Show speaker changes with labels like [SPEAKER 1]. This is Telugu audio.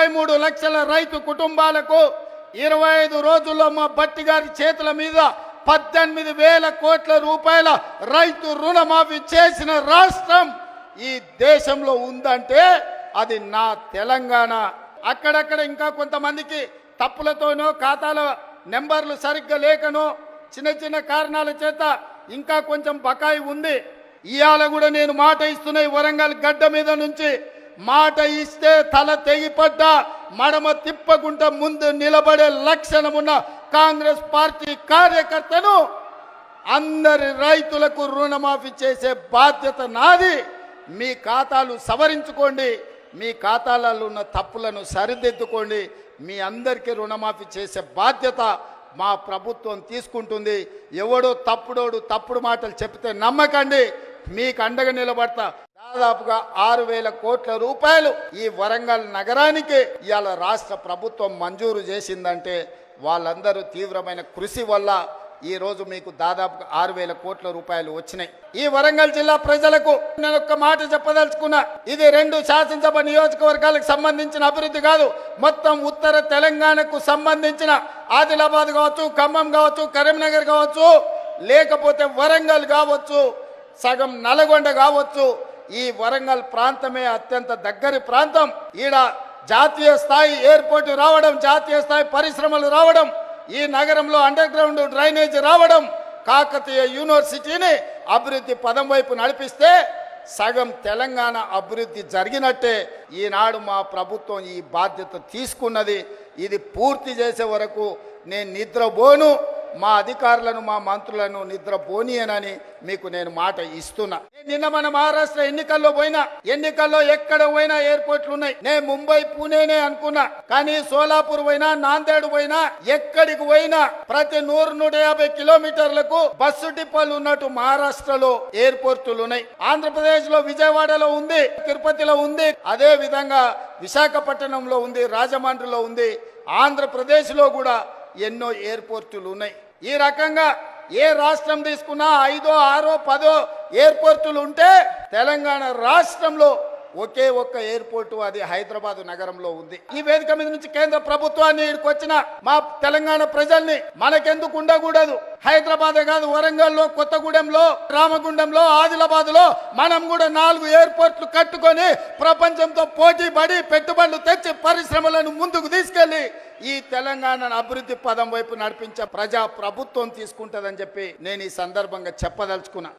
[SPEAKER 1] ముప్పై మూడు లక్షల రైతు కుటుంబాలకు ఇరవై ఐదు రోజుల్లో మా భట్టి గారి చేతుల మీద పద్దెనిమిది వేల కోట్ల రూపాయల రైతు రుణమాఫీ చేసిన రాష్ట్రం ఈ దేశంలో ఉందంటే అది నా తెలంగాణ. అక్కడక్కడ ఇంకా కొంతమందికి తప్పులతోనో ఖాతాల నెంబర్లు సరిగ్గా లేకనో చిన్న చిన్న కారణాల చేత ఇంకా కొంచెం బకాయి ఉంది. ఇవాళ కూడా నేను మాట ఇస్తున్న వరంగల్ గడ్డ మీద నుంచి మాట ఇస్తే తల తెగిపడ్డా మడమ తిప్పకుండా ముందు నిలబడే లక్షణమున్న కాంగ్రెస్ పార్టీ కార్యకర్తను అందరి రైతులకు రుణమాఫీ చేసే బాధ్యత నాది. మీ ఖాతాలు సవరించుకోండి. మీ ఖాతాలలో ఉన్న తప్పులను సరిదిద్దుకోండి. మీ అందరికీ రుణమాఫీ చేసే బాధ్యత మా ప్రభుత్వం తీసుకుంటుంది. ఎవడో తప్పుడోడు తప్పుడు మాటలు చెప్తే నమ్మకండి. మీకు అండగా నిలబడతా. దాదాపుగా ఆరు వేల కోట్ల రూపాయలు ఈ వరంగల్ నగరానికి ఇవాళ రాష్ట్ర ప్రభుత్వం మంజూరు చేసిందంటే వాళ్ళందరూ తీవ్రమైన కృషి వల్ల ఈ రోజు మీకు దాదాపుగా ఆరు వేల కోట్ల రూపాయలు వచ్చినాయి. ఈ వరంగల్ జిల్లా ప్రజలకు నేను ఒక్క మాట చెప్పదలుచుకున్నా. ఇది రెండు శాసనసభ నియోజకవర్గాలకు సంబంధించిన అభివృద్ధి కాదు. మొత్తం ఉత్తర తెలంగాణకు సంబంధించిన ఆదిలాబాద్ కావచ్చు ఖమ్మం కావచ్చు కరీంనగర్ కావచ్చు లేకపోతే వరంగల్ కావచ్చు సగం నల్గొండ కావచ్చు ఈ వరంగల్ ప్రాంతమే అత్యంత దగ్గరి ప్రాంతం. ఈడ జాతీయ స్థాయి ఎయిర్పోర్ట్ రావడం జాతీయ స్థాయి పరిశ్రమలు రావడం ఈ నగరంలో అండర్ గ్రౌండ్ డ్రైనేజ్ రావడం కాకతీయ యూనివర్సిటీని అభివృద్ధి పదం వైపు నడిపిస్తే సగం తెలంగాణ అభివృద్ధి జరిగినట్టే. ఈనాడు మా ప్రభుత్వం ఈ బాధ్యత తీసుకున్నది. ఇది పూర్తి చేసే వరకు నేను నిద్రపోను. మా అధికారులను మా మంత్రులను నిద్రపోనియనని మీకు నేను మాట ఇస్తున్నా. నిన్న మన మహారాష్ట్ర ఎన్నికల్లో పోయినా ఎన్నికల్లో ఎక్కడ పోయినా ఎయిర్పోర్ట్లు ఉన్నాయి. నేను ముంబై పూణేనే అనుకున్నా. కానీ సోలాపూర్ పోయినా నాందేడ్ పోయినా ఎక్కడికి పోయినా ప్రతి నూరు నూట యాభై కిలోమీటర్లకు బస్సు డిపోలు ఉన్నట్టు మహారాష్ట్రలో ఎయిర్పోర్టులు ఉన్నాయి. ఆంధ్రప్రదేశ్లో విజయవాడలో ఉంది తిరుపతిలో ఉంది అదే విధంగా విశాఖపట్నంలో ఉంది రాజమండ్రిలో ఉంది ఆంధ్రప్రదేశ్లో కూడా ఎన్నో ఎయిర్పోర్టులు ఉన్నాయి. ఈ రకంగా ఏ రాష్ట్రం తీసుకున్నా ఐదో ఆరో పదో ఎయిర్పోర్టులు ఉంటే తెలంగాణ రాష్ట్రంలో ఒకే ఒక్క ఎయిర్పోర్టు అది హైదరాబాద్ నగరంలో ఉంది. ఈ వేదిక మీద నుంచి కేంద్ర ప్రభుత్వాన్ని వచ్చిన మా తెలంగాణ ప్రజల్ని మనకెందుకు ఉండకూడదు? హైదరాబాద్ కాదు వరంగల్లో కొత్తగూడెంలో రామగుండంలో ఆదిలాబాద్లో మనం కూడా నాలుగు ఎయిర్పోర్ట్లు కట్టుకొని ప్రపంచంతో పోటీ పడి పెట్టుబడులు తెచ్చి పరిశ్రమలను ముందుకు తీసుకెళ్ళి ఈ తెలంగాణను అభివృద్ధి పదం వైపు నడిపించే ప్రజా ప్రభుత్వం తీసుకుంటుందని చెప్పి నేను ఈ సందర్భంగా చెప్పదలుచుకున్నా.